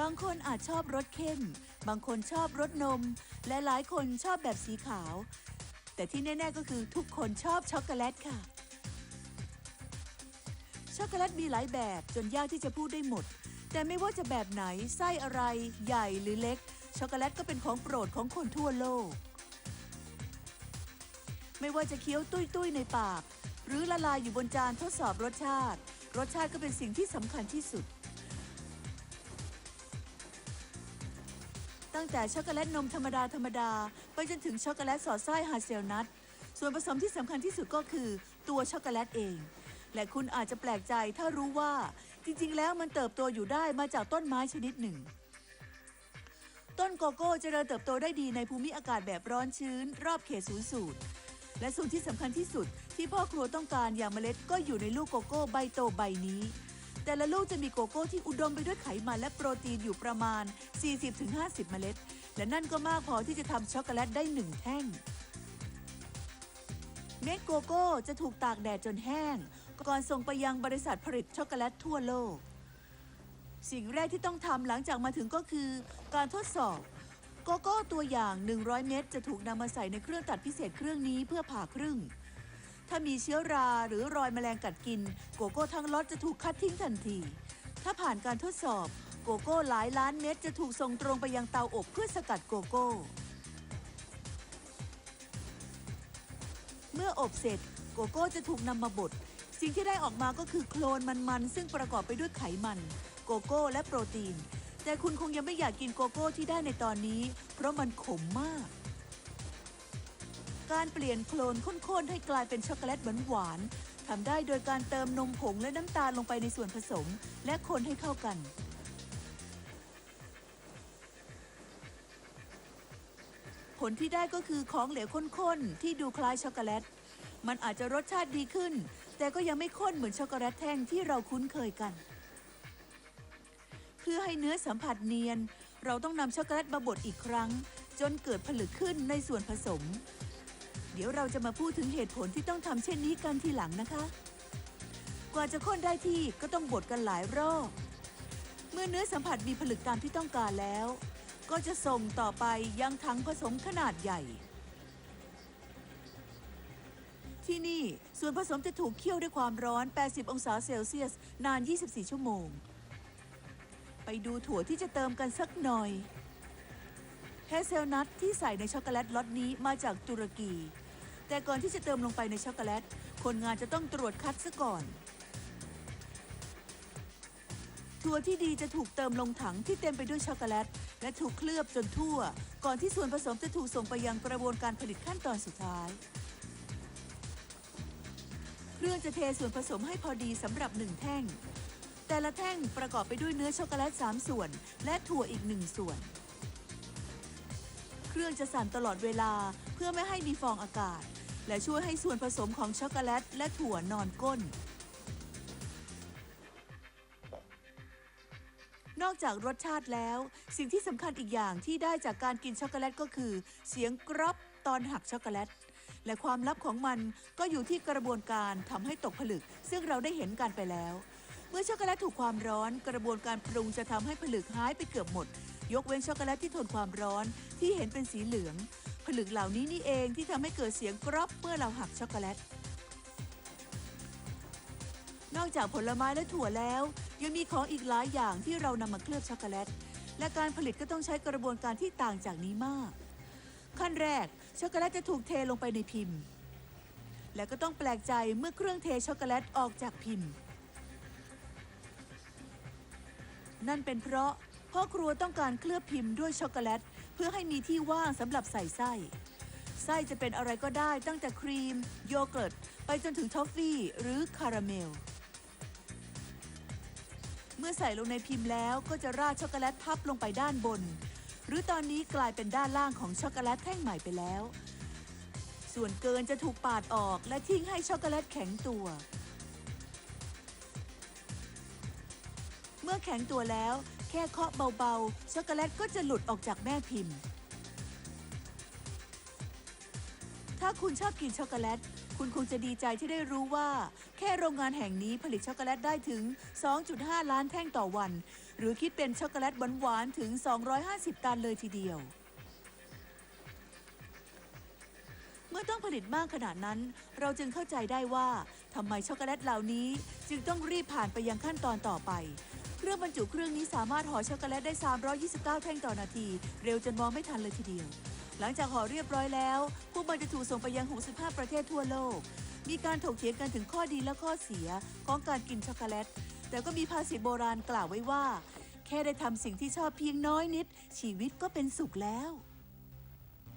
บางคนอาจชอบรสเข้ม บางคนชอบรสนม และหลายคนชอบแบบสีขาว แต่ที่แน่ ๆ ก็คือทุกคนชอบช็อกโกแลตค่ะ ช็อกโกแลตมีหลายแบบจนยากที่จะพูดได้หมด แต่ไม่ว่าจะแบบไหนไส้อะไร ใหญ่หรือเล็ก ช็อกโกแลตก็เป็นของโปรดของคนทั่วโลก ไม่ว่าจะเคี้ยวตุ้ยๆในปาก หรือละลายอยู่บนจานทดสอบรสชาติ รสชาติก็เป็นสิ่งที่สำคัญที่สุด ตั้งแต่ช็อกโกแลตนมธรรมดาธรรมดา ไปจนถึงช็อกโกแลตสอดไส้ฮาเซลนัทส่วนผสมที่สำคัญที่สุดก็คือตัวช็อกโกแลตเอง และคุณอาจจะแปลกใจถ้ารู้ว่าจริงๆ แล้วมันเติบโตอยู่ได้มาจากต้นไม้ชนิดหนึ่ง ต้นโกโก้จะเริญเติบโตได้ดีในภูมิอากาศแบบร้อนชื้น รอบเขตศูนย์สูตร และส่วนที่สำคัญที่สุดที่พ่อครัวต้องการอย่างเมล็ดก็อยู่ในลูกโกโก้ใบโตใบนี้ แต่ละลูกจะมีโกโก้ที่อุดมไปด้วยไขมันและโปรตีนอยู่ประมาณ 40-50 เมล็ด และนั่นก็มากพอที่จะทำช็อกโกแลตได้หนึ่งแท่ง เม็ดโกโก้จะถูกตากแดดจนแห้ง ก่อนส่งไปยังบริษัทผลิตช็อกโกแลตทั่วโลก สิ่งแรกที่ต้องทำหลังจากมาถึงก็คือ การทดสอบโกโก้ตัวอย่าง 100 เม็ดจะถูกนำมาใส่ในเครื่องตัดพิเศษเครื่องนี้เพื่อผ่าครึ่ง ถ้ามีเชื้อราหรือรอยแมลงกัดกิน โกโก้ทั้งล็อตจะถูกคัดทิ้งทันที ถ้าผ่านการทดสอบโกโก้หลายล้านเม็ดจะถูกส่งตรงไปยังเตาอบเพื่อสกัดโกโก้ เมื่ออบเสร็จโกโก้จะถูกนำมาบด สิ่งที่ได้ออกมาก็คือโคลนมันๆ ซึ่งประกอบไปด้วยไขมัน โกโก้และโปรตีน แต่คุณคงยังไม่อยากกินโกโก้ที่ได้ในตอนนี้ เพราะมันขมมาก การเปลี่ยนโคลนข้นๆให้กลายเป็นช็อกโกแลตหวานๆทำได้โดยการเติมนมผงและน้ำตาลลงไปในส่วนผสม และคนให้เข้ากัน ผลที่ได้ก็คือของเหลวข้นๆที่ดูคล้ายช็อกโกแลต มันอาจจะรสชาติดีขึ้น แต่ก็ยังไม่ข้นเหมือนช็อกโกแลตแท่งที่เราคุ้นเคยกัน เพื่อให้เนื้อสัมผัสเนียน เราต้องนำช็อกโกแลตมาบดอีกครั้งจนเกิดผลึกขึ้นในส่วนผสม เดี๋ยวเราจะมาพูดถึงเหตุผลที่ต้องทำเช่นนี้กันทีหลังนะคะ กว่าจะข้นได้ที่ก็ต้องบดกันหลายรอบ เมื่อเนื้อสัมผัสมีผลึกตามที่ต้องการแล้ว ก็จะส่งต่อไปยังถังผสมขนาดใหญ่ ที่นี่ส่วนผสมจะถูกเคี่ยวด้วยความร้อน 80 องศาเซลเซียส นาน 24 ชั่วโมง ไปดูถั่วที่จะเติมกันสักหน่อยเฮเซลนัทที่ใส่ในช็อกโกแลตล็อตนี้มาจากตุรกี แต่ก่อนที่จะเติมลงไปในช็อกโกแลต คนงานจะต้องตรวจคัดซะก่อน ถั่วที่ดีจะถูกเติมลงถังที่เต็มไปด้วยช็อกโกแลต และถูกเคลือบจนทั่ว ก่อนที่ส่วนผสมจะถูกส่งไปยังกระบวนการผลิตขั้นตอนสุดท้าย เครื่องจะเทส่วนผสมให้พอดีสำหรับหนึ่งแท่ง แต่ละแท่งประกอบไปด้วยเนื้อช็อกโกแลต3ส่วน และถั่วอีกหนึ่งส่วน เครื่องจะสั่นตลอดเวลาเพื่อไม่ให้มีฟองอากาศ และช่วยให้ส่วนผสมของช็อกโกแลตและถั่วนอนก้น นอกจากรสชาติแล้ว สิ่งที่สำคัญอีกอย่างที่ได้จากการกินช็อกโกแลตก็คือ เสียงกรอบตอนหักช็อกโกแลตและความลับของมันก็อยู่ที่กระบวนการทำให้ตกผลึก ซึ่งเราได้เห็นกันไปแล้ว เมื่อช็อกโกแลตถูกความร้อน กระบวนการปรุงจะทำให้ผลึกหายไปเกือบหมด ยกเว้นช็อกโกแลตที่ทนความร้อนที่เห็นเป็นสีเหลือง ผลึกเหล่านี้นี่เองที่ทำให้เกิดเสียงกรอบเมื่อเราหักช็อกโกแลต นอกจากผลไม้และถั่วแล้ว ยังมีของอีกหลายอย่างที่เรานำมาเคลือบช็อกโกแลต และการผลิตก็ต้องใช้กระบวนการที่ต่างจากนี้มาก ขั้นแรกช็อกโกแลตจะถูกเทลงไปในพิมพ์ และก็ต้องแปลกใจเมื่อเครื่องเทช็อกโกแลตออกจากพิมพ์ นั่นเป็นเพราะ พ่อครัวต้องการเคลือบพิมพ์ด้วยช็อกโกแลต เพื่อให้มีที่ว่างสำหรับใส่ไส้ ไส้จะเป็นอะไรก็ได้ตั้งแต่ครีม โยเกิร์ต ไปจนถึงทอฟฟี่หรือคาราเมล เมื่อใส่ลงในพิมพ์แล้วก็จะราดช็อกโกแลตพับลงไปด้านบน หรือตอนนี้กลายเป็นด้านล่างของช็อกโกแลตแท่งใหม่ไปแล้ว ส่วนเกินจะถูกปาดออกและทิ้งให้ช็อกโกแลตแข็งตัวเมื่อแข็งตัวแล้ว ค่เคาะเบาๆ ช็อกโกแลตก็จะหลุดออกจากแม่พิมพ์ ถ้าคุณชอบกินช็อกโกแลต คุณคงจะดีใจที่ได้รู้ว่า แค่โรงงานแห่งนี้ผลิตช็อกโกแลตได้ถึง 2.5 ล้านแท่งต่อวัน หรือคิดเป็นช็อกโกแลตหวานๆถึง 250 ตันเลยทีเดียวเมื่อต้องผลิตมากขนาดนั้น เราจึงเข้าใจได้ว่าทำไมช็อกโกแลตเหล่านี้ จึงต้องรีบผ่านไปยังขั้นตอนต่อไป เครื่องบรรจุเครื่องนี้สามารถห่อช็อกโกแลตได้ 329 แท่งต่อนาที เร็วจนมองไม่ทันเลยทีเดียว หลังจากห่อเรียบร้อยแล้ว พวกมันจะถูกส่งไปยัง 65 ประเทศทั่วโลก มีการถกเถียงกันถึงข้อดีและข้อเสียของการกินช็อกโกแลต แต่ก็มีภาษิตโบราณกล่าวไว้ว่า แค่ได้ทำสิ่งที่ชอบเพียงน้อยนิด ชีวิตก็เป็นสุขแล้ว